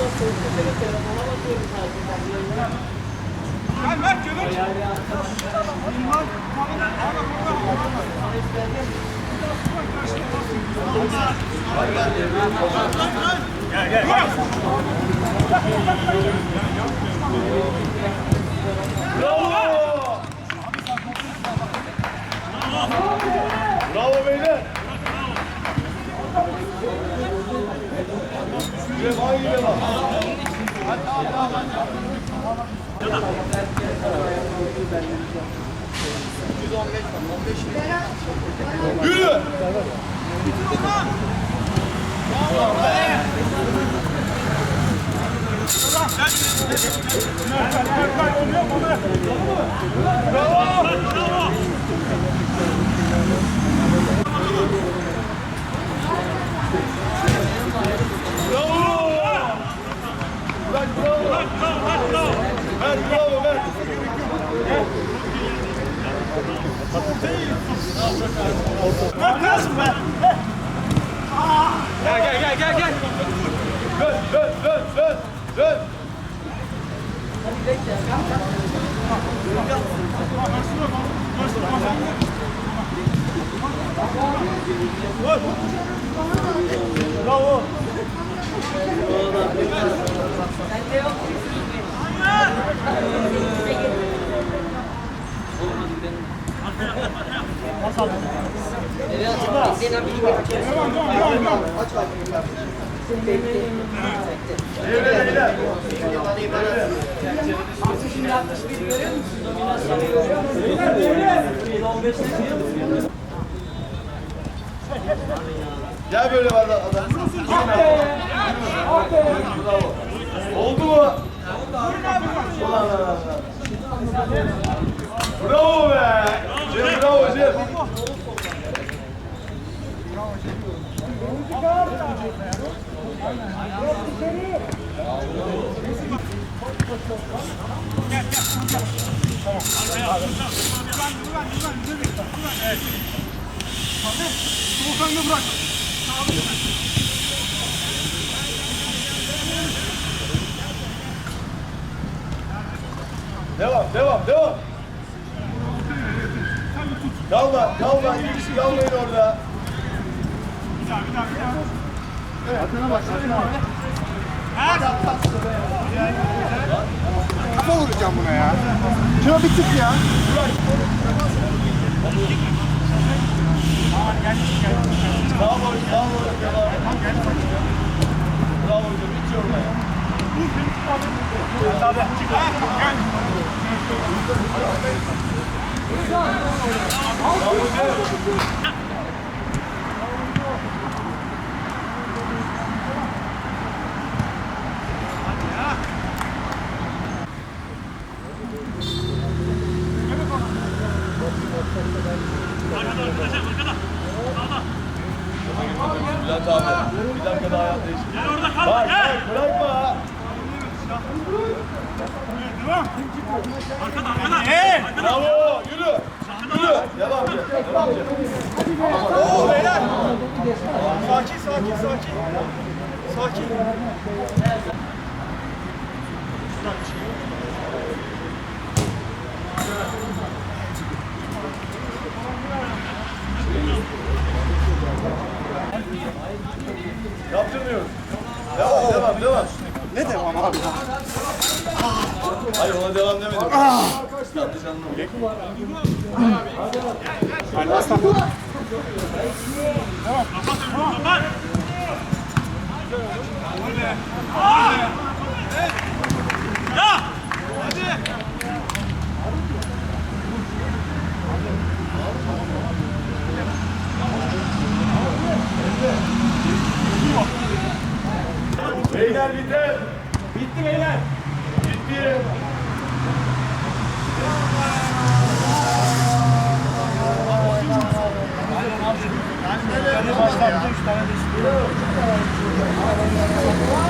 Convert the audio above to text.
Gel ver. Gel! Bravo beyler. Devam iyi devam. Yürü. Bravo. Bırak bravo. Ver bravo ver. Nasıl be? Gel gel gel gel gel. Dön dön dön dön. Dön. Bravo. Gel böyle var adam. Oldu mu? Ulan lan lan lan. Bravo be. Cem bravo Cem. Volkan'ı bırak. Devam devam devam. Kalma kalma. İki kişi kalmayın orada. Daha bir daha bir daha. Kafa vuracağım buna ya. Şuna bir tık ya. Bravo bravo devam. Bravo hocam hiç yorma ya. Bravo Cem. Bülent abi bir dakika daha yap değişik. Gel orada kal. Bak Gel. bak bırakma. Arkada arkada. Ee. Bravo yürü. Yürü. Devam Cem. Devam Cem. Oo beyler. Sakin sakin sakin. Sakin. Yaptırmıyoruz. Devam devam devam. Ne devam abi? Hayır ona devam demedim. Yanlış anlama. Hadi aslan. beyler. Gitti.